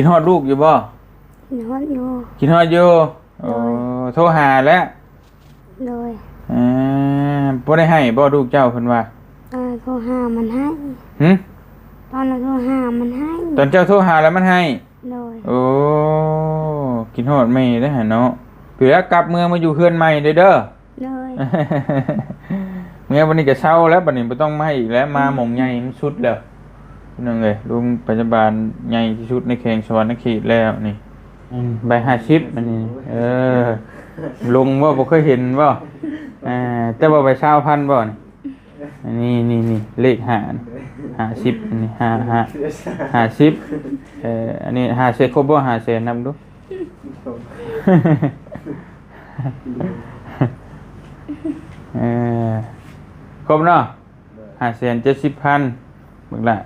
กินฮอดลูกอยู่บ่กินฮอดอยู่กินฮอดอยู่โอ้โทรหาแล้วโดยอ่าบ่ได้ให้บ่ลูกเจ้าเพิ่นว่าตอนโทรหามันให้หึตอนเราโทรหามันให้ตอนเจ้าโทรหาแล้วมันให้โดยโอ้กินฮอดไม่ได้อหั่นเนาะเผื่อกลับเมืองมาอยู่เฮือนใหม่เด้อเด้อ โดย เมื่อวันนี้ก็เช้าแล้วบัดนี้บ่ต้องมาอีกแล้วมาหม่องใหญ่มันสุดแล้ว พี่น้องเอ้ยลุงปัจจุบันใหญ่ที่สุดในเขงสวรรณเขตแล้วนี่ใบ50มันนี่เออลงว่าบ่เคยเห็นบ่อ่าแต่ว่าใบชาวพันธุ์บ่นี่อันนี้นี่นี่เลขห้าห้าสิบอันนี้ห้าห้าห้าสิบเอ่ออันนี้ห้าเซนครบบ่ห้าเซนนำดูเออครบเนาะห้าแสนเจ็ดสิบพันเบิ่งละ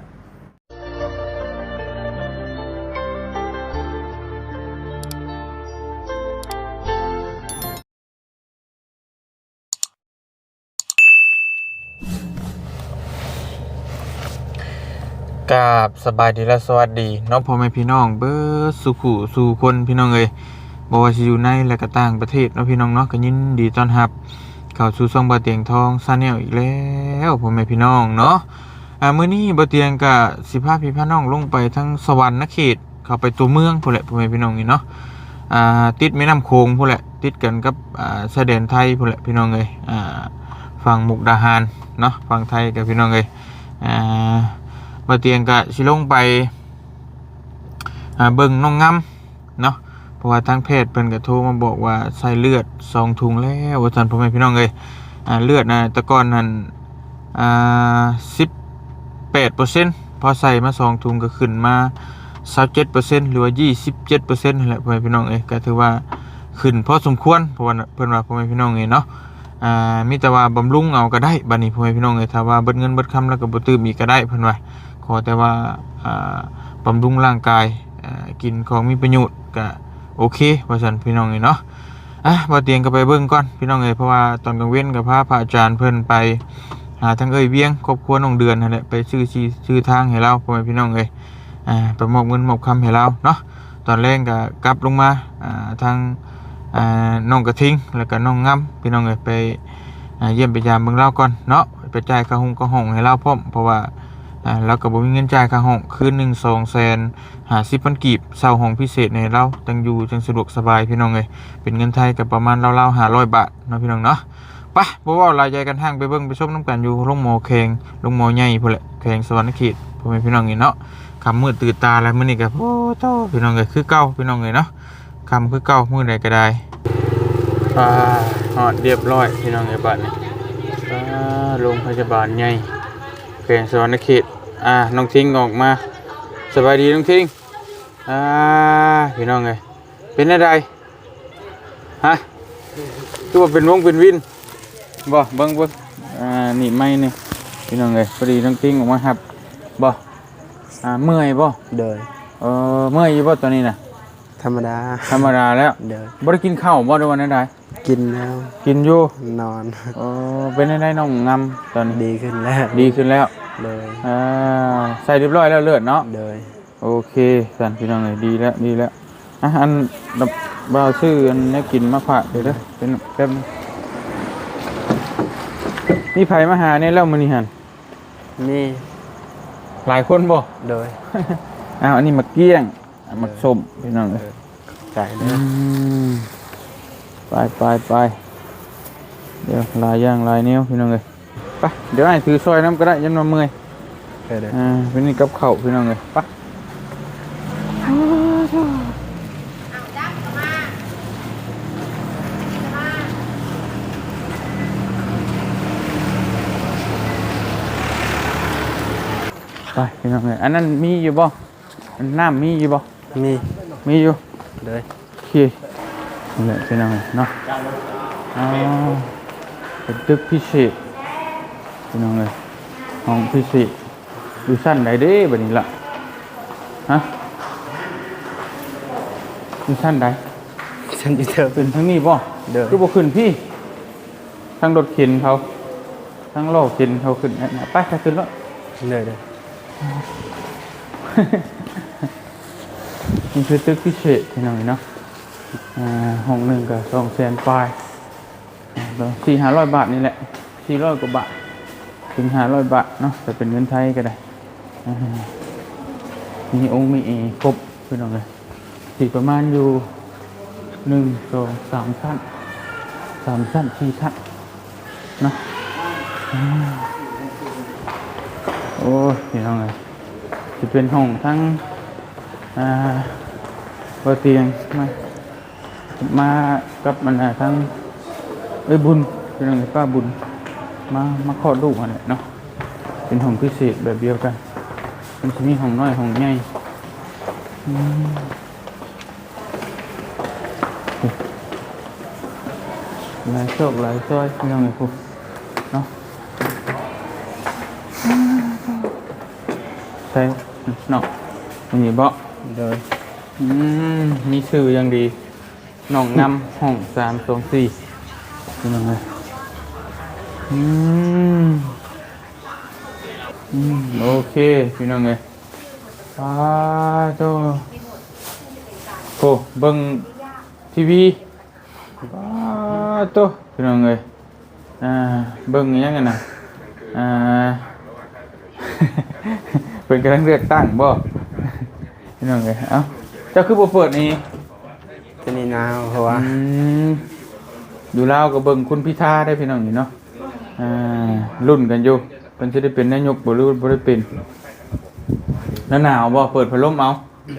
กราบสบายดีและสวัสดีน้องพ่อแม่พี่น้องเบิดสุขุสู่คนพี่น้องเอ้ยบ่ว่าสิอยู่ในและก็ต่างประเทศเนาะพี่น้องเนาะก็ยินดีต้อนรับเข้าสู่ช่องบ่เตียงทองซาแนลอีกแล้วพ่อแม่พี่น้องเนาะอ่ามื้อนี้บ่เตียงก็สิพาพี่พาน้องลงไปทั้งสวรรค์นเขตเข้าไปตัวเมืองพุ่นแหละพ่อแม่พี่น้องนี่เนาะอ่าติดแม่น้ำโขงพุ่นแหละติดกันกับอ่าชายแดนไทยพุ่นแหละพี่น้องเอ้ยอ่าฝั่งมุกดาหารเนาะฝั่งไทยกับพี่น้องเอ้ยอ่า บ่เตียงก็สิลงไปเบิ่งน้องงำเนาะเพราะว่าทางแพทย์เพิ่นก็โทรมาบอกว่าใส่เลือดสองถุงแล้วว่าซั่นพ่อแม่พี่น้องเอ้ยอ่าเลือดน่ะต่ก่อนนั้นอ่า18%พอใส่มาสองถุงก็ขึ้นมา27%หรือว่า 27%นั่นแหละพ่อแม่พี่น้องเอ้ยก็ถือว่าขึ้นพอสมควรเพราะว่าเพิ่นว่าพ่อแม่พี่น้องเอ้ยเนาะอ่ามีแต่ว่าบำรุงเอาก็ได้บัดนี้พ่อแม่พี่น้องเอ้ยถ้าว่าเบิดเงินเบิดคำแล้วก็บ่ตื่มอีกก็ได้เพิ่นว่า ขอแต่ว่าบำรุงร่างกายกินของมีประโยชน์ก็โอเคว่าสันพี่น้องเอ้ยเนาะอะบ่เตียงก็ไปเบิ่งก่อนพี่น้องเอยเพราะว่าตอนกลางเว้นกับพาพระอาจารย์เพิ่นไปหาทางเอ้ยเวียงครอบครัวน้องเดือนนั่นแหละไปชื่อชีชื่อทางให้เราพ่อแม่พี่น้องเอยอ่าไปมอบเงินมอบคำให้เราเนาะตอนแรกก็กลับลงมาอ่าทางอ่าน้องกระทิงแล้วก็น้องงำพี่น้องเอยไปเยี่ยมไปยามเบิ่งเราก่อนเนาะไปจ่ายค่าห้องก็ห้องให้เราพร้อมเพราะว่า อ่าเราก็บ่มีเงินจ่ายค่าห้องคืนหนึ่ง2แสนหาสิบพันกีบเช่าห้องพิเศษในเราจังอยู่จังสะดวกสบายพี่น้องเลยเป็นเงินไทยกับประมาณเราๆหาร้อยบาทเนาะพี่น้องเนาะไปบ่ว่าหลายใจกันทางไปเบิ่งไปชมน้ำกันอยู่โรงหมอแขงโรงหมอใหญ่พุ่นแหละแขงสวรรณเขตพ่อแม่พี่น้องนี่เนาะคำมืดตื่นตาแล้วมื้อนี้ก็โอ้โตพี่น้องเลยคือเก่าพี่น้องเลยเนาะคำคือเก่ามื้อใดก็ได้อ่าฮอดเรียบร้อยพี่น้องเลยบัดนี้อ่าโรงพยาบาลใหญ่ แขงสวรรณเขตอ่าน้องทิ้งออกมาสบายดีน้องทิ้งอ่าพี่น้องไงเป็นอะไรฮะคือว่าเป็นวงเป็นวินบ่เบิ่งเบิ่งอ่านี่ไม่นี่พี่น้องไงพอดีน้องทิ้งออกมาครับบ่อ่าเมื่อยบ่เดินเออเมื่อยอยู่บ่ตอนนี้น่ะธรรมดาธรรมดาแล้วเดินบ่ได้กินข้าวบ่ในวันนั้นใด กินแล้วกินอยู่นอนเออเป็นได้น้องงำตอนนี้ดีขึ้นแล้วดีขึ้นแล้วเลยอ่าใส่เรียบร้อยแล้วเลือดเนาะเดินโอเคสันพี่น้องเลยดีแล้วดีแล้วอะอันดับบ่าวชื่ออันนี้กินมาฝากเดี๋ยวเด้อเป็นแป๊บนึงนี่ไผมาหาเนี่ยแล้วมื้อนี้หั่นนี่หลายคนบ่เดินอ้าวอันนี้มาเกี้ยงอะมาส้มพี่น้องเลยใจเลอืยม ไปไปไปเดี๋ยวลายย่างลายนิ้วพี่น้องเลยไปเดี๋ยวให้ถือซอยน้ำก็ได้ยันมาเมื่อยเดินอ่าเป็นนี่กับข้าวพี่น้องเลยไปไปพี่น้องเลยอันนั้นมีอยู่บ่อันน้ำมีอยู่บ่มีมีอยู่เดินโอเค นี่แหละพี่น้องเลยเนาะอ๋อเป็นตึกพิเศษพี่น้องเลยห้องพิเศษอยู่สั้นไหนเด้บัดนี้ล่ะฮะอยู่สั้นใดฉันจะเดินขึ้นทั้งนี้บ่เดินคือบ่ขึ้นพี่ทั้งรถเข็นเขาทั้งโลกเข็นเขาขึ้นนะไปไปขึ้นแล้วเดินเดินนี่คือตึกพิเศษพี่น้องเนาะอ่า ห้องหนึ่งกับสองแสนปลายสี่ห้าร้อยบาทนี่แหละสี่ร้อยกว่าบาทถึงห้าร้อยบาทเนาะแต่เป็นเงินไทยก็ได้มีองค์มีเอครบพี่น้องเลยสี่ประมาณอยู่หนึ่งสองสามชั้นสามชั้นสี่ชั้นนะโอ้ยพี่น้องเลยจะเป็นห้องทั้งอ่าเตียงมา มากับมันอะทั้งเอ้ยบุญเป็นยังไงป้าบุญ มามาคลอดลูกอันนี้เนาะเป็นห้องพิเศษแบบเดียวกันมันจะมีห้องน้อยห้องใหญ่อืมหลายโชคหลายซอยเป็นยังไงพวกเนาะใช่เนาะมีเบาะโดยอืมมีชื่อยังดีห นองนำห้องสามสองสี่เป็นยังไงอืมอืมโอเคพี่น้องไงป้าโตโอ้เบิ่งทีวีป้าโตพี่น้องไงอ่าเบิ่งยังกันะอ่าเป็นกำลังเลือกตั้งบ่พี่น้องไงเอ้าเจ้าคือบ่เปิดนี่ ที่นี่หนาวเพราะว่าอืมอยู่ลาวก็เบิ่งคุณพิธาได้พี่น้องนี่เนาะอ่ารุ่นกันอยู่เพิ่นสิได้เป็นนายกบ่หรือบ่ได้เป็นแล้วหนาวบ่เปิดพัดลมเอา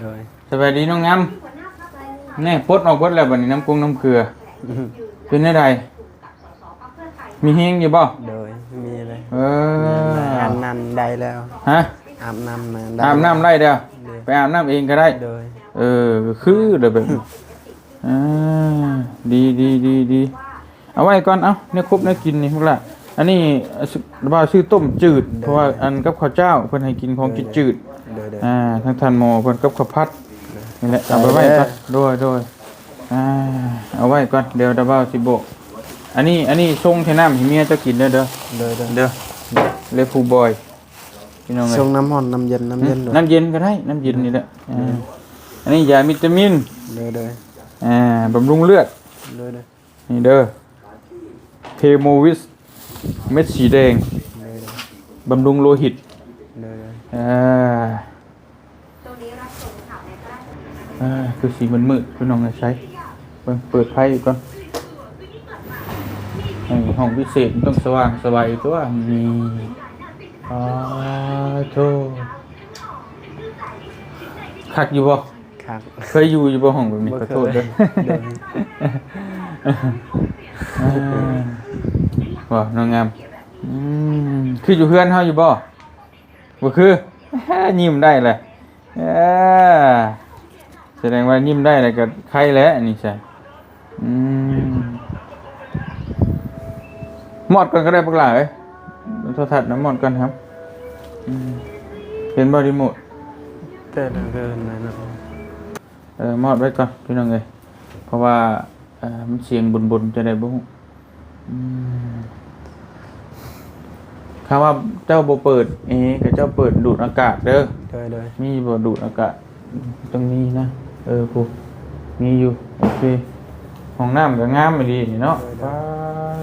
โดยสบายดีน้องงามแน่ปลดออกเบิดแล้วบัดนี้น้ำกุ้งน้ำเกลือ เป็นได้ใดมีเฮงอยู่บ่โดยมีเลยเอออาบน้ำได้แล้ว ฮะอาบน้ำนะได้อาบน้ำได้เด้อไปอาบน้ำเองก็ได้ โดย เออคือเดี๋ยวแบบนี้ อ่าดีดีดีดีเอาไว้ก่อนเอาเนี่ยครบเนี่ยกินนี่พวกละอันนี้ระบายชื่อต้มจืด เพราะว่าอันกับข้าวเจ้าเพิ่นให้กินของกินจืดโดยโดยอ่าทั้งทันหมอเพิ่นกับข้าวผัดนี่แหละเอาไปไว้ก่อนโดยโดยอ่าเอาไว้ก่อนเดี๋ยวระบายสิโบกอันนี้อันนี้ชงเทน้ำให้เมียเจะกินเด้อเด้อโดยโดยเด้อเลฟูบอยพี่น้องเอ้ยส่งน้ำร้อนน้ำเย็นน้ำเย็นโดยน้ำเย็นก็ได้น้ำเย็นนี่แหละอ่าอันนี้ยาวิตามินโดยโดย อ่าบำรุงเลือดโดยโดยนี่เด้อเทโมวิสเม็ดสีแดงโดยโดยบำรุงโลหิตโดยโดยอ่าอ่าคือสีมันมืดพี่น้องจะใช้เปิดเปิดไพ่ก่อนให้ห้องพิเศษมันต้องสว่างสบายตัวนี่อ่าโธ่คักอยู่บ่ ครับเคยอยู่อยู่บ่ห้องแบบนี้บ่ขอเคยโทษเด้อเด้ออ่าบ่น้องงามอืมคืออยู่เพื่อนเฮาอยู่บ่บ่คือยิ้มได้แหละเอ้อแสดงว่ายิ้มได้แล้วก็ใครแล้วนี่ใช่อืมหมอดก่อนก็ได้พวกหลายเอ้ยโทรทัศน์น้ำหมอดก่อนครับอืมเป็นบ่รีโมทเต้นเกินนะ เนาะเออมอดไว้ก่อนพี่น้องเลยเพราะว่าเอ่อมันเสียงบนๆจะได้บุ้งอืมคำว่าเจ้าโบเปิดเอ๊กับเจ้าเปิดดูดอากาศเด้อโดยโดยมีบ่ดูดอากาศตรงนี้นะ เออผูมีอยู่โอเคห้องน้ำก็งามไปดีนี่เนาะป้า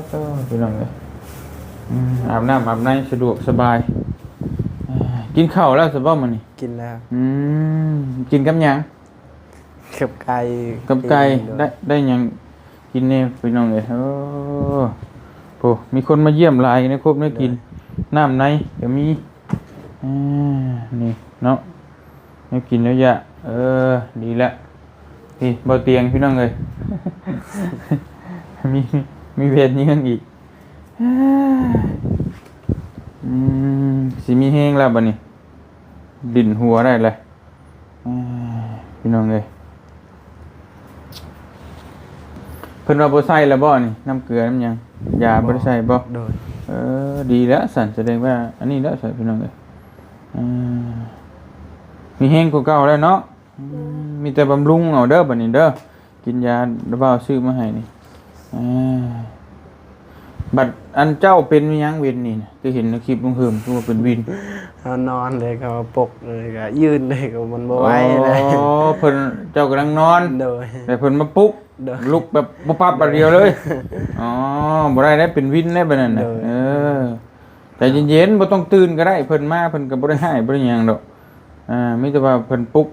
เจ้าพี่น้องเลยอืมอาบน้ำอาบในสะดวกสบายอ่ากินข้าวแล้วสบายมันนี่กินแล้ว อืม กินกับหยัง กับไก่กับไก่โดยได้ได้หยังกินเนี่ยพี่น้องเลยโอ้โหมีคนมาเยี่ยมหลายนะครบได้กิน น้ำในก็มีอ่านี่เนาะได้กินแล้วยะเออ ดีละพี่เบาเตียงพี่น้องเลยมีมีเวทเยืองอีกอ่าอืมสิมีแห้งแล้วบัดนี้ดินหัวได้เลยอ่าพี่น้องเลย เพิ่นว่าบ่ใส่แล้วบ่นี่น้ำเกลือน้ำหยังยาบ่ได้ใส่บ่โดยเออดีแล้วสั่นแสดงว่า อันนี้แล้วใส่พี่น้องเอ้ยอ่ามีแห้งกว่าเก่าแล้วเนาะอืมมีแต่บำรุงเอาเด้อบัดนี้เด้อกินยาระบาซื้อมาให้นี่อ่า บัดอันเจ้าเป็นอิหยังเวนนี่นะคือเห็นในคลิปลุงเฮิมคือว่าเป็นวินเขานอนเลยเขาปลุกเลยก็ยืนเลยก็มันบ่ไหวเลยอ๋อเพิ่นเจ้ากำลังนอนโดยแต่เพิ่นมาปลุ๊กโดยลุกแบบปุ๊บปั๊บบัดเดียวเลยอ๋อบ่ได้ได้เป็นวินได้บัดนั้นน่ะโดยเออแต่เย็นๆบ่ต้องตื่นก็ได้เพิ่นมาเพิ่นก็บ่ได้ให้บ่ได้หยังดอกอ่ามีแต่ว่าเพิ่นปลุก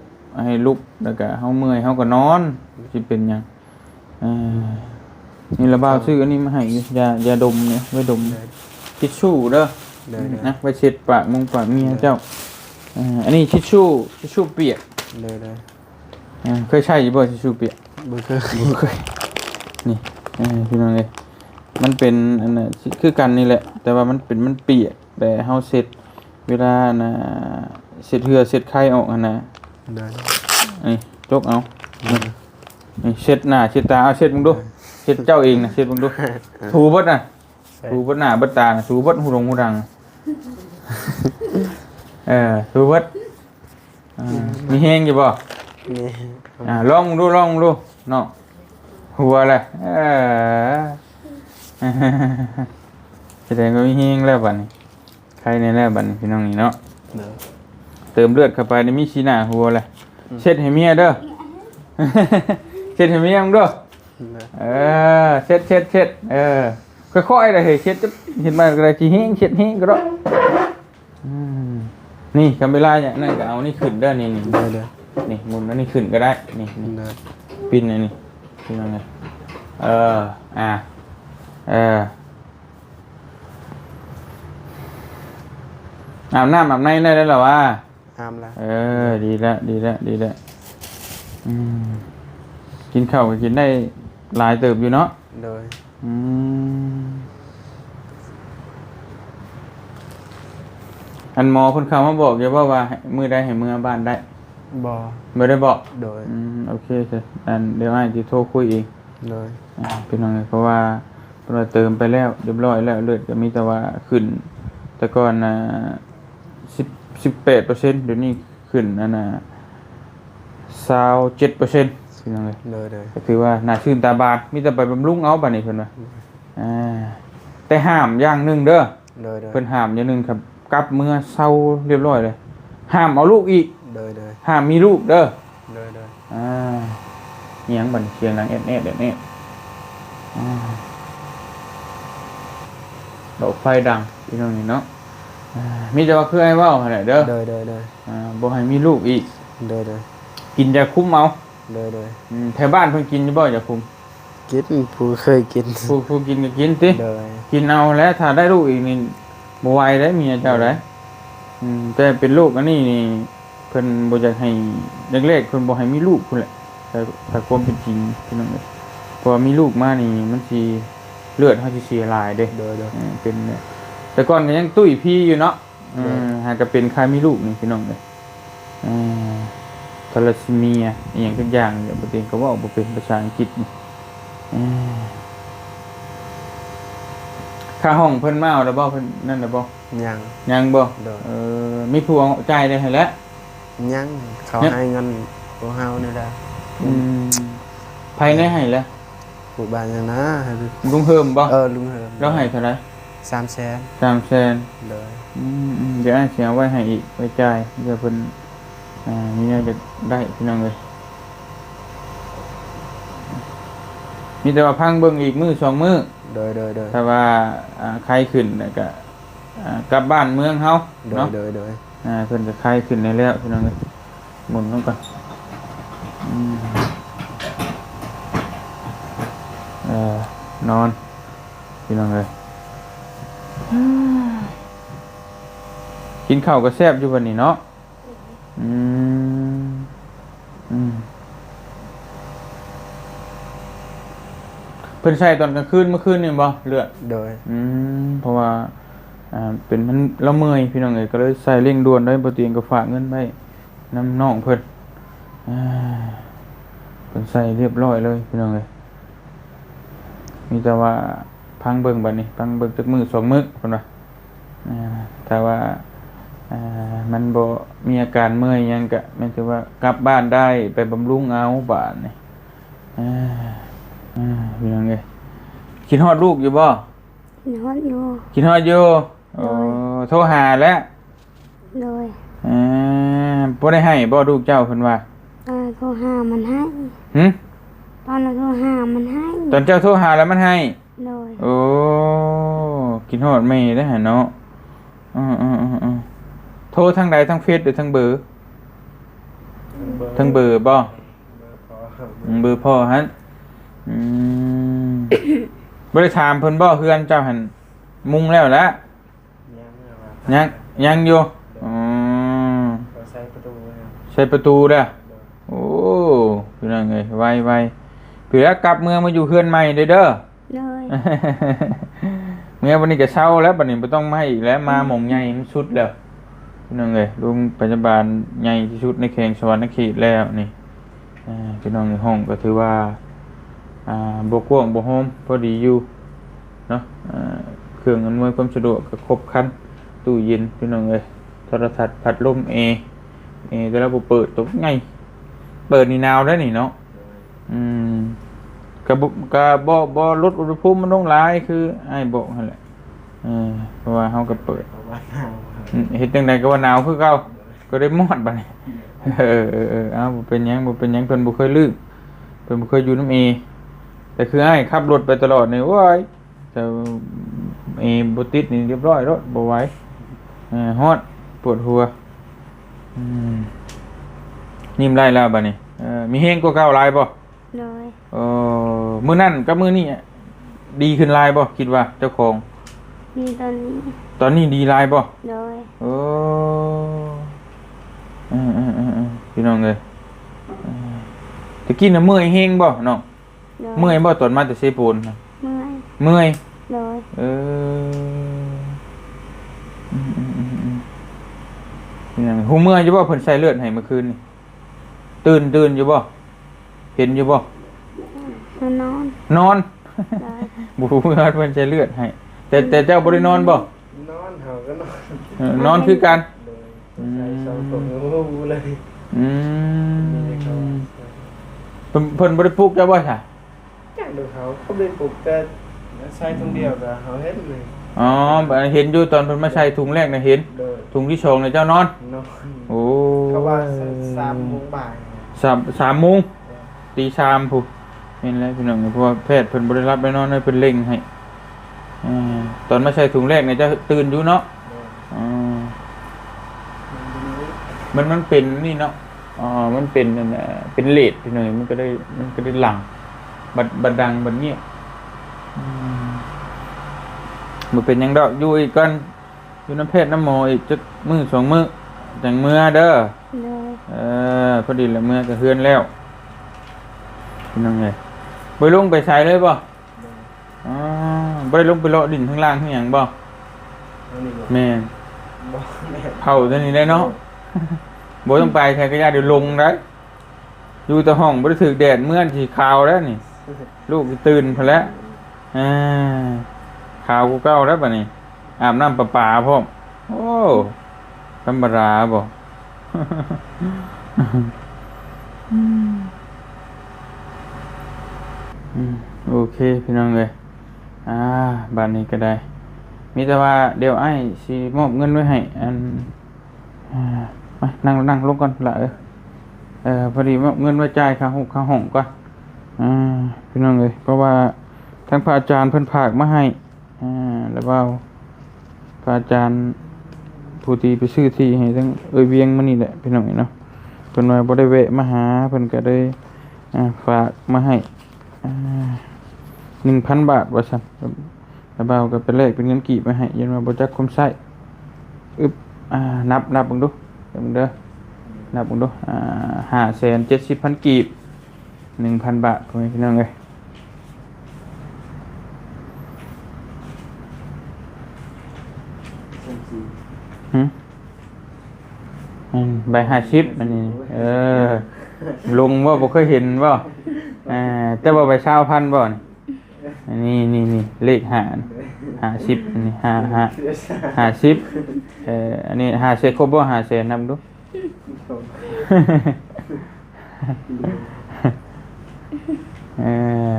ให้ลุกแล้วก็เฮาเมื่อยเฮาก็นอนสิเป็นหยังอ่า นี่ละบ่าวซื้ออันนี้มาให้อยู่ยายาดมเนี่ยไว้ดมทิชชู่เด้อโดยโดยนะไว้เช็ดปากมงปากเมียเจ้าอ่าอันนี้ทิชชู่ทิชชู่เปียกโดยโดยอ่าเคยใช้อยู่บ่ทิชชู่เปียกบ่เคยบ่เคยนี่เออพี่น้องเอ้ยมันเป็นอันน่ะคือกันนี่แหละ แต่ว่ามันเป็นมันเปียกแต่เฮาเสร็จเวลาน่ะเสร็จเหือเสร็จไข้ออกหั่นน่ะโดยนี่จกเอานี่นี่เช็ดหน้าเช็ดตาเอาเช็ดมึงดู เช็ดเจ้าเองนะเช็ดมึงดูถูเบิดน่ะถูเบิดหน้าเบิดตาน่ะถูเบิดหูรงหูดัง เออถูเบิดอ่ามีแฮงอยู่บ่นี่อ่าลองดูลองดูเนาะหัวอะไรเออแสดงว่ามีเฮงแล้วบัดนี้ใครในแล้วบัดนี้พี่น้องนี่เนาะโดยเติมเลือดเข้าไปในมีชีหน้าหัวเลยเช็ดให้เมียเด้อเช็ดให้เมียมึงเด้อโดย เออเช็ดเช็ดเช็ดเออค่อยๆเลยเฮ้ยเช็ดจะเห็นมาอะไรจีเฮงเช็ดเฮงก็ได้อืมนี่คำเวลาอย่างนั้นก็เอานี่ขึ้นเด้อนี่นี่โดยโดยนี่หมุนอันนี้ขึ้นก็ได้นี่นี่โดยปินอันนี้ปินยังไงเอออ่าเอออาบน้ำอาบในได้แล้วเหรอวะห้ามละเออ ดีแล้วดีแล้วดีแล้วอืมกินข้าวก็กินได้ หลายเติบอยู่เนาะโดยอืมอันหมอคนเขามาบอกอยู่ว่าว่าให้มือได้ให้มือบ้านได้บ่ไม่ได้บอกโดยอืมโอเคสิอันเดี๋ยวไอ้จะโทรคุยเองโดยอ่าเป็นยังไงเพราะว่าเราเติมไปแล้วเรียบร้อยแล้วเลือดก็มีแต่ว่าขึ้น แต่ก่อนนะสิบสิบแปดเปอร์เซ็นต์เดี๋ยวนี้ขึ้นอันน่ะสาวเจ็ดเปอร์เซ็นต์ เป็นยังไงโดยโดยก็ถือว่าน่าชื่นตาบานมีแต่ไปบำรุงเอาบัดนี้เพิ่นว่าอ่าแต่ห้ามอย่างหนึ่งเด้อโดยโดยเพิ่นห้ามอย่างหนึ่งครับ กลับเมื่อเศร้าเรียบร้อยเลย ห้ามเอาลูกอีกโดยโดยห้ามมีลูกเด้อโดยโดยอ่าเอียงบันเชียงดังเอ็ดเอ็ดเอ็ดเอ็ดอ่าดอกไฟดังพี่น้องนี่เนาะอ่ามีแต่ว่าคือไอ้เว่าอะไรเด้อโดยโดยโดยอ่าบ่ให้มีลูกอีกโดยโดยกินยาคุ้มเอา โดยโดยอืมแถวบ้านเพิ่นกินอยู่บ่ยาคุ้มกินผู้เคยกินผู้ผู้กินก็กินติโดยกินเอาแล้วถ้าได้ลูกอีกนี่บ่ไหวได้เมียเจ้าได้อืมแต่เป็นลูกอันนี้นี่เพิ่นบ่อยากให้แรกๆเพิ่นบ่ให้มีลูกพุ่นแหละแต่ถ้าความเป็นจริงพี่น้องเอ้ยเพราะว่ามีลูกมานี่มันสิเลือดเฮาสิเสียหลายเด้โดยโดยเออเป็นเนี่ยแต่ก่อนก็ยังตุ้ยพี่อยู่เนาะอืมหากก็เป็นใครมีลูกนี่พี่น้องเอ้ยอ่า ทาลัสซีเมียอหย่างทุกอย่างเดี๋ยวประเด็นก็ว่าบ่เป็นภาษาอังกฤษนี่อ่าค่าห้องเพิ่นมาเอาแล้วบ่เพิ่นนั่นแล้วบ่ยัง ยังบ่โดยเออมีผู้เอาจ่ายได้ให้แล้ว ยังเขาเนี่ย ให้เงินพวกเฮานี่ได้อืมภายในให้แล้วผู้บ้านยังนะให้ดูลุงเฮิมบ่เออลุงเฮิมแล้วให้เท่าไหร่สามแสน3แสนโดยอืมอืมเดี๋ยวอ้ายสิเอาไว้ให้อีกไว้จ่ายเดี๋ยวเพิ่น อ่ามีแนวจะได้พี่น้องเอ้ยมีแต่ว่าพังเบิ่งอีกมื้อสองมื้อโดยโดยโดยถ้าว่าอ่าใครขึ้นแล้วก็อ่ากลับบ้านเมืองเฮาโดยเนาะโดยโดยอ่าเพิ่นก็ใครขึ้นได้แล้วพี่น้องเอ้ยหมุนลงก่อนอืมเอ่อนอนพี่น้องเอ้ยกินข้าวก็แซ่บอยู่บัดนี้เนาะอืมอืม เพิ่นใช้ตอนกลางคืนเมื่อคืนนี่บ่เลือดโดย อืมเพราะว่าอ่าเป็นมันละเมอยพี่น้องเอ๋ยก็เลยใส่เร่งด่วนได้ปกติก็ฝากเงินไว้น้ำน้องเพิ่นอ่าเพิ่นใส่เรียบร้อยเลยพี่น้องเอ๋ยมีแต่ว่าพังเบิ่งบัดนี้พังเบิ่งจักมือสองมือเพิ่นว่าอ่าแต่ว่าอ่ามันบ่มีอาการเมื่อยหยังก็แม่นถือว่ากลับบ้านได้ไปบำรุงเอาบ้านนี่อ่า อ่าพี่น้องเอ๋ยคิดฮอดลูกอยู่บ่นฮอดอยู่กินฮอดอยู่โอ้โทรหาแล้วโดยอ่าบ่ได้ให้บ่ลูกเจ้าเพิ่นว่าตอนโทรหามันให้หึตอนโทรหามันให้ตอนเจ้าโทรหาแล้วมันให้โดยโอ้กินฮอดแม่ได้หาเนาะอือๆๆๆโทรทางใดทางเฟซหรือทางเบอร์ทางเบอร์บ่เบอร์พออืมเบอร์พ่อฮัน อืมบ่ได้ถามเพิ่นบ่เฮือนเจ้าหั่นมุงแล้วละยังไม่ว่ายังยังอยู่อืมเราใช้ประตูนะครับใช้ประตูเด้อโอ้พี่น้องเอ้ยไวไวเผื่อกลับเมืองมาอยู่เฮือนใหม่เด้อเด้อ โดย เมื่อวันนี้ก็เช้าแล้วบัดนี้บ่ต้องมาอีกแล้วมาหม่องใหญ่มันสุดแล้วพี่น้องเอ้ยลุงปัจจุบันใหญ่ที่สุดในเขตสวรรณเขตแล้วนี่อ่าพี่น้องในห้องก็ถือว่า อ่าบ่กว้างบ่โฮมพอดีอยู่เนาะอ่าเครื่องอำนวยความสะดวกก็ครบครันตู้เย็นพี่น้องเอ้ยโทรทัศน์พัดลมเอเอแต่เราบ่เปิดตกไงเปิดนี่หนาวได้วนี่เนาะอืมกระบกระบ่บ่ลดอุณหภูมิมันลงหลายคือไอ้ายบอกนั่นแหละเออเพราะว่าเฮาก็เปิดเพราะว่าหนาวครับอืมเฮ็ดจังไดก็ว่าหนาวคือเก่าก็ได้มอดบัดนี้เออเออเออเอ้าบ่เป็นหยังบ่เป็นหยังเพิ่นบ่เคยลืมเพิ่นบ่เคยอยู่น้ำเอ แต่คือไอ้ายขับรถไปตลอดนี่โอ้ยแต่เอบ่ติดนี่เรียบร้อยแล้วบ่ไหวเออฮอดปวดหัวอืมนิ่มไรแล้วบัดนี้เออมีแฮงกว่าเก่าหลายบ่โดยเออมือนั่นกับมือนี่ดีขึ้นหลายบ่คิดว่าเจ้าของมีตอนนี้ตอนนี้ดีหลายบ่โดยโอ้อืมอืมอืมอืมพี่น้องเลยเออตะกี้น่ะเมื่อยเฮงบ่น้อง โดยเมื่อยบ่ตอนมาแต่เซปูนน่ะเมื่อยเมื่อย โดยเอออืมอืมอืมอืมพี่น้องหูเมื่อยอยู่บ่เพิ่นใส่เลือดให้เมื่อคืนนี่ตื่นตื่นอยู่บ่เห็นอยู่บ่มานอนนอน โดยบูเมื่อเพิ่นใช้เลือดให้ แต่แต่เจ้าบ่ได้นอนบ่นอนเฮาก็นอนเออนอนคือกันโดยใช้สองตัวงูเลยอืมนี่เขาเพิ่นเพิ่นบ่ได้ปลุกเจ้าบ่ใช่ จักดูเขาเขาได้ปลูกแต่ใช้ตรงเดียวกับเขาเฮ็ดเลยอ๋อบ่เห็นอยู่ตอนเพิ่นมาใส่ถุงแรกน่ะเห็นโดยถุงที่สองน่ะเจ้านอนนอนโอ้เขาว่าสามโมงบ่ายสามสามโมงตีสามพุเห็นแล้วพี่น้องเพราะว่าแพทย์เพิ่นบ่ได้รับไปนอนให้เพิ่นเร่งให้อ่าตอนมาใส่ถุงแรกเนี่ยจะตื่นอยู่เนาะโดยอ่ามันมันเป็นนี่เนาะอ๋อมันเป็นนั่นน่ะเป็นเลดพี่น้องมันก็ได้มันก็ได้หลัง บัดบัดดังบัดเงียบอืมมันเป็นหยังดอกอยู่อีกก่อนอยู่น้ำเพชรน้ำหมออีกจักมือสองมือจังเมื่อเด้อโดยเออพอดีละเมื่อก็เฮือนแล้วเป็นยังไงไปลงไปใส่เลยบ่อ๋อบ่ไปลงไปเลาะดินข้างล่างข้างหยังบ่อันนี้บอกแม่นบอกแม่เผาตัวนี้ได้เนาะบ่ต้องไปใครก็ย่าเดี๋ยวลงได้อยู่แต่ห้องบ่ได้ถึกแดดเมื่อนสิขาวแล้วนี่ ลูกตื่นพอแล้วอ่าขาวกูเก่าแล้วบัดนี้อาบน้ำประปาพร้อโอ้ธรรมดาบ่อืมโอเคพี่น้องเลยอ่าบ้านนี้ก็ได้ มีแต่ว่าเดี๋ยวไอ้สิมอบเงินไว้ให้อันอ่ามานั่งนั่งลงก่อนละเออเออพอดีมอบเงินไว้จ่ายค่าห้องค่าห้องก่อน อ่าพี่น้องเลยเพราะว่าทั้งพระอาจารย์เพิ่นผากมาให้อ่าแล้วว่าพระอาจารย์ผู้ที่ไปซื้อที่ให้ทั้งเอยเวียงมานี่แหละพี่น้องเนาะเพิ่นว่าบ่ได้แวะมาหาเพิ่นก็ได้อ่าฝากมาให้หนึ่งพันบาทว่าสันแล้วเบาก็ไปแลกเป็นเงินกีบมาให้ยันมาบจักคมไส้อึบอ่านับนับเบังดูเดี๋ยวมึงเด้อนับเบังดูอ่าห้าแสนเจ็ดสิบพันกีบ หนึ่งพันบาทพ่อแม่พี่น้องเลยหึอืมใบห้าสิบอันนี้ เออลงว่าบ่เคยเห็นว่าอ่าแต่ว่าไปเช่าพันบ่อนอันนี้นี่นี่เลขหาหาสิบอันนี้หาหาหาสิบเอ่ออันนี้หาเซครบบ่หาเซนนำดู เออ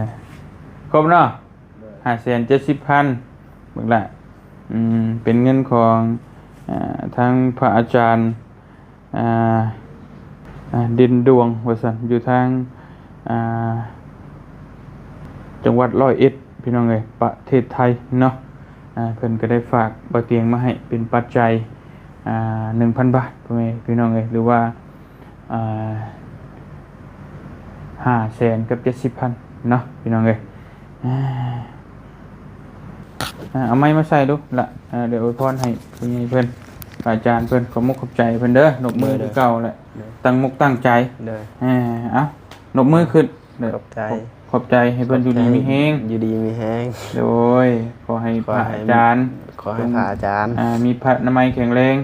ครบเนาะหาแสนเจ็ดสิบพันเบิ่งละอืมเป็นเงินของอ่าทางพระอาจารย์อ่าอ่าดินดวงว่าซั่นอยู่ทางอ่าจังหวัดร้อยเอ็ดพี่น้องเอ้ยประเทศไทยเนาะอ่าเพิ่นก็ได้ฝากบ่เตียงมาให้เป็นปัจจัยอ่า1,000บาทพ่อแม่พี่น้องเอ้ยหรือว่าอ่า ห้าแสนกับเจ็ดสิบพันเนาะพี่น้องเอ้ยอ่าอ่าเอาไม้มาใส่ดูละอ่าเดี๋ยวอวยพรให้คุณยายเพิ่นอาจารย์เพิ่นขอมุกขอบใจเพิ่นเด้อนกมือคือเก่าแหละตั้งมุกตั้งใจเด้ออ่าเอานกมือขึ้นเด้ขอบใจขอบใจให้เพิ่นอยู่ดีมีแฮงอยู่ดีมีแฮงโดยขอให้ขพอระให้อาจารย์ ขอให้พระอาจารย์อ่ามีพระนามัยแข็งแรง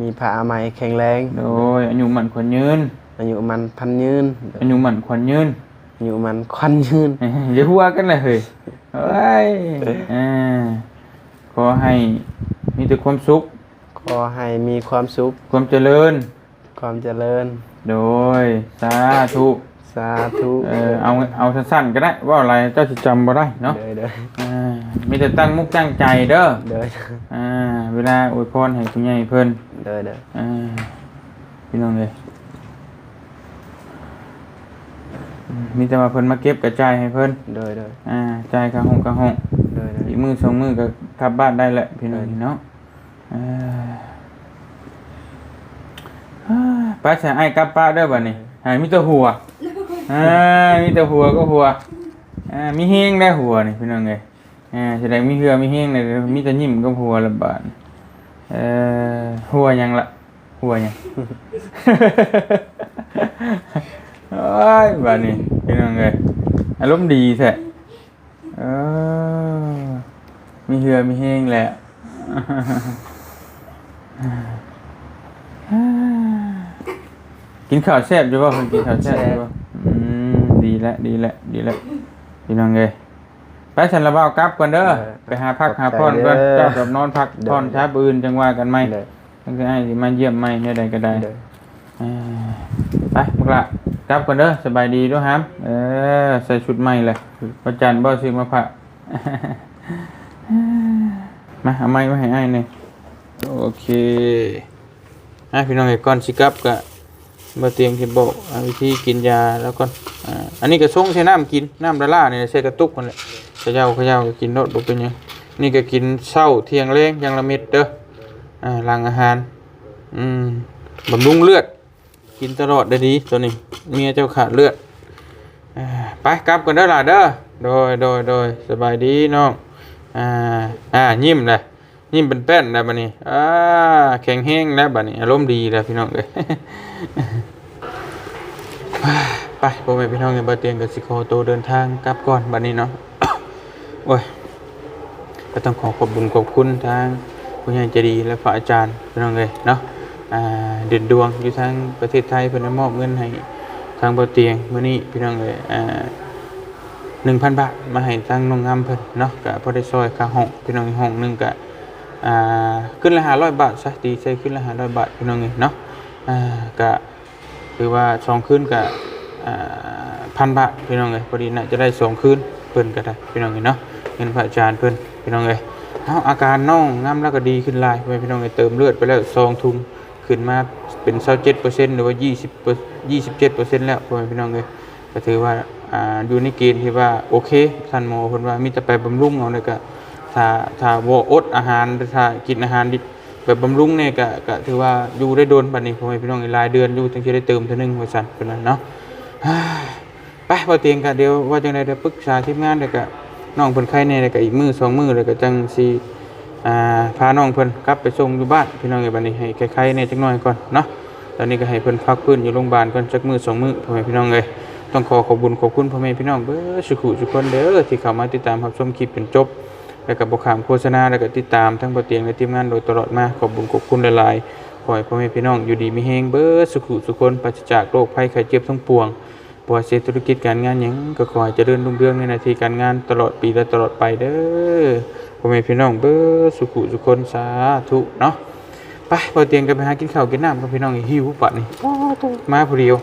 มีพระอมัยแข็งแรง โดยอายุหมันขวัญยืน อายุมันพันยืนอายุหมันขวัญยืนอายุมันควันยืนอย่าหัวกันเลยเฮ้ยเฮ้ยอ่าขอให้มีแต่ความสุข ขอให้มีความสุข ความเจริญ ความเจริญ โดย สาธุสาธุเออเอาเอาสั้นๆก็ได้ ว่าอะไรเจ้าสิจำบ่ได้เนาะเด้อเด้ออ่ามีแต่ตั้งมุกตั้งใจเด้อเด้ออ่าเวลาอวยพรให้คุณใหญ่เพิ่นเด้อเด้ออ่าพี่น้องเลยอื มมีแต่ว่าเพิ่นมาเก็บกระจายให้เพิ่นเด้อเด้ออ่าจ่ายค่าห้องค่าห้องเด้อเด้ออีกมือสองมือก็กลับบ้านได้แหละพี่น้องเนาะเอ่ออ่าไปใส่ไอ้กลับป้านเด้อบัดนี้หายมีแต่หัวอ่ามีแต่หัวก็หัวอ่ามีเฮงได้หัวนี่พี่น้องเอ้ยอ่าแสดงมีเหือมีเฮงเลยมีแต่ยิ้มก็หัวละบาดเอ่อหัวหยังละหัวหยัง โอ้ยบาดนี้พี่น้องเอ้ยอารมณ์ดีแท้เออมีเหือมีเฮงแหละกินข้าวแซ่บอยู่ป่ะกินข้าวแซ่บอยู่ป่ะอืมดีแล้วดีแล้วดีแล้วพี่น้องเอ้ยไปฉันระเบ้ากลับก่อนเด้อไปหาพักหาพรก่อนเจ้ากับนอนพักพรช้าบืนจังว่ากันไหมเด้อตั้งแต่ให้สิมาเยี่ยมไหมเนี่ยใดก็ได้เด้ออ่า ไปมึกละกลับก่อนเด้อสบายดีด้วยครับเออใส่ชุดใหม่เลยประจันบ่ซื้อมาผักมาเอาไม้มาให้ไอ้ายหนี่ยโอเคอะพี่น้องไอ้ก่อนสิกลับก็มาเตรียมที่บอกวิธีกินยาแล้วก่อนอ่าอันนี้ก็ส่งใช้น้ำกินน้ำดาล่าเนี่ยใช้กระตุกกันแหละเขย่าเขย่าก็กินโนดบ่เป็นยังนี่ก็กินเช้าเที่ยงแรงยังละเม็ดเด้ออ่าหลังอาหารอืมบำรุงเลือด กินตลอดได้ดีตัวนี้เมียเจ้าขาดเลือดอไปกลับกันเด้อล่ะเด้อโดยโดยโดยสบายดีน้องอ่าอ่ายิ้มเลยยิ้มเป็นแป้นแล้วบัดนี้อ่าแข็งแห้งแล้วบัดนี้อารมณ์ดีแล้วพี่น้องเอ้ยไปพ่อแม่พี่น้องในบ้านเตียงกับสิโคโตวเดินทางกลับก่อนบัดนี้เนาะโอ้ยก็ต้องขอขอบคุญขอบคุณทางผู้ใหญ่ใจดีและพระอาจารย์พี่น้องเลยเนาะ เด่นดวงอยู่ทางประเทศไทยเพิ่นมอบเงินให้ทางบ่เตียงมื้อนี้พี่น้องเอ้ยอ่า1,000 บาทมาให้ทางน้องงามเพิ่นเนาะก็พอได้ซอยค่าห้องพี่น้องห้องหนึงก็อ่าขึ้นละ500บาทซะตีใส่ขึ้นละ500บาทพี่น้องเอ้ยเนาะอ่าก็คือว่าสองคืนก็อ่าพันบาทพี่น้องเอ้ยพอดีน่าจะได้สองคืนเพิ่นก็ได้พี่น้องเอ้ยเนาะเงินพระอาจารย์เพิ่นพี่น้องเอ้ยเอาอาการน้องงามแล้วก็ดีขึ้นหลายไปพี่น้องไปเติมเลือดไปแล้วซองทุง ขึ้นมาเป็นเซาเป็นต์หรือว่ายี่สิบยี่สิบเจ็ดเปอร์เซ็นต์แล้วพ่อแม่พี่น้องเลยก็ถือว่าอ่าอยู่ในเกณฑ์ที่ว่าโอเคท่านหมอเพิ่นว่ามีแต่ไปบำรุงเอาเลยก็ถ้าถ้าบ่อดอาหารถ้ากินอาหารดิแบบบำรุงเนี่ยก็ก็ถือว่าอยู่ได้โดนบัดนี้พ่อแม่พี่น้องหลายเดือนอยู่ถึงจะได้เติมเท่านึงว่าซั่นเพิ่นว่าเนาะไปพอเตียงกันเดี๋ยวว่าจังไดเดี๋ยวปรึกษาทีมงานเดี๋ยวก็น้องเพิ่นไข้แน่เดี๋ยวก็อีกมือสองมือเดี๋ยวก็จังสิ อ่าพาน้องเพิ่นกลับไปส่งอยู่บ้านพี่น้องเอ้ยบัดนี้ให้ไข้ๆแน่จักหน่อยก่อนเนาะตอนนี้ก็ให้เพิ่นพักพื้นอยู่โรงพยาบาลก่อนจักมือสองมือพ่อแม่พี่น้องเอ้ยต้องขอขอบคุญขอบคุณพ่อแม่พี่น้องเบ้อสุขุทุกคนเด้อที่เข้ามาติดตามรับชมคลิปจนจบแล้วก็บ่ขามโฆษณาแล้วก็ติดตามทั้งบ่เตียงและทีมงานโดยตลอดมาขอบคุญขอบคุณหลายๆขอให้พ่อแม่พี่น้องอยู่ดีมีแฮงเบ้อสุขุสุขคนปราศจากโรคภัยไข้เจ็บทั้งปวงบริษัทธุรกิจการงานยังก็ขอให้เจริญรุ่งเรืองในหน้าที่การงานตลอดปีและตลอดไปเด้อ พ่อแม่พี่น้องเบ้อสุขุสุขคนสาธุเนาะไปพอเตียงกันไปหากินข้าวกินน้ำกับพี่น้องหิวปะนี่มาผู้เดียว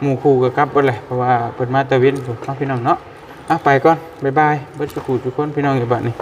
หมู่คู่ก็กลับไปเลยเพราะว่าเปิดมาตะเวนถูกเนาะพี่น้องเนาะอะไปก่อนบ๊ายบายเบิดสุขุสุขคนพี่น้องอยู่บัดนี้